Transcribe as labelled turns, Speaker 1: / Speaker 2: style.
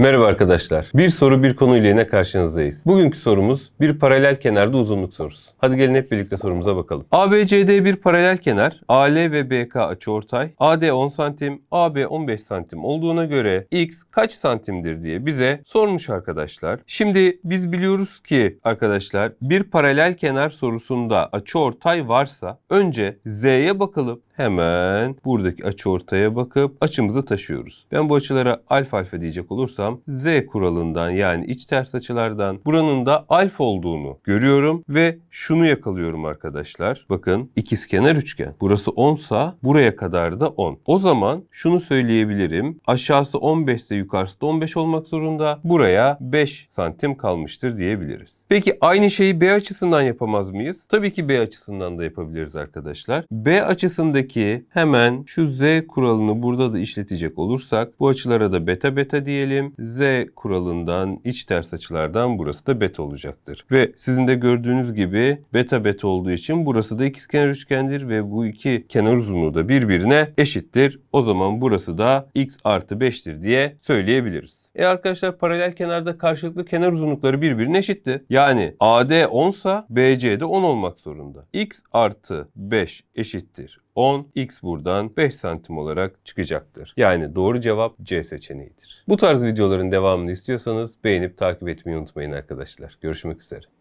Speaker 1: Merhaba arkadaşlar. Bir soru bir konu ile yine karşınızdayız. Bugünkü sorumuz bir paralel kenarda uzunluk sorusu. Hadi gelin hep birlikte sorumuza bakalım. ABCD bir paralel kenar, AL ve BK açıortay, AD 10 santim, AB 15 santim olduğuna göre X kaç santimdir diye bize sormuş arkadaşlar. Şimdi biz biliyoruz ki arkadaşlar bir paralel kenar sorusunda açıortay varsa önce Z'ye bakalım. Hemen buradaki açıortaya bakıp açımızı taşıyoruz. Ben bu açılara alfa alfa diyecek olursam Z kuralından yani iç ters açılardan buranın da alfa olduğunu görüyorum ve şunu yakalıyorum arkadaşlar. Bakın ikizkenar üçgen. Burası 10 sa buraya kadar da 10. O zaman şunu söyleyebilirim. Aşağısı 15 ise yukarısı da 15 olmak zorunda. Buraya 5 santim kalmıştır diyebiliriz. Peki aynı şeyi B açısından yapamaz mıyız? Tabii ki B açısından da yapabiliriz arkadaşlar. B açısındaki hemen şu Z kuralını burada da işletecek olursak bu açılara da beta beta diyelim. Z kuralından iç ters açılardan burası da beta olacaktır. Ve sizin de gördüğünüz gibi beta beta olduğu için burası da ikizkenar üçgendir ve bu iki kenar uzunluğu da birbirine eşittir. O zaman burası da x artı 5'tir diye söyleyebiliriz. E arkadaşlar paralel kenarda karşılıklı kenar uzunlukları birbirine eşitti. Yani AD 10 sa BC de 10 olmak zorunda. X artı 5 eşittir 10. X buradan 5 santim olarak çıkacaktır. Yani doğru cevap C seçeneğidir. Bu tarz videoların devamını istiyorsanız beğenip takip etmeyi unutmayın arkadaşlar. Görüşmek üzere.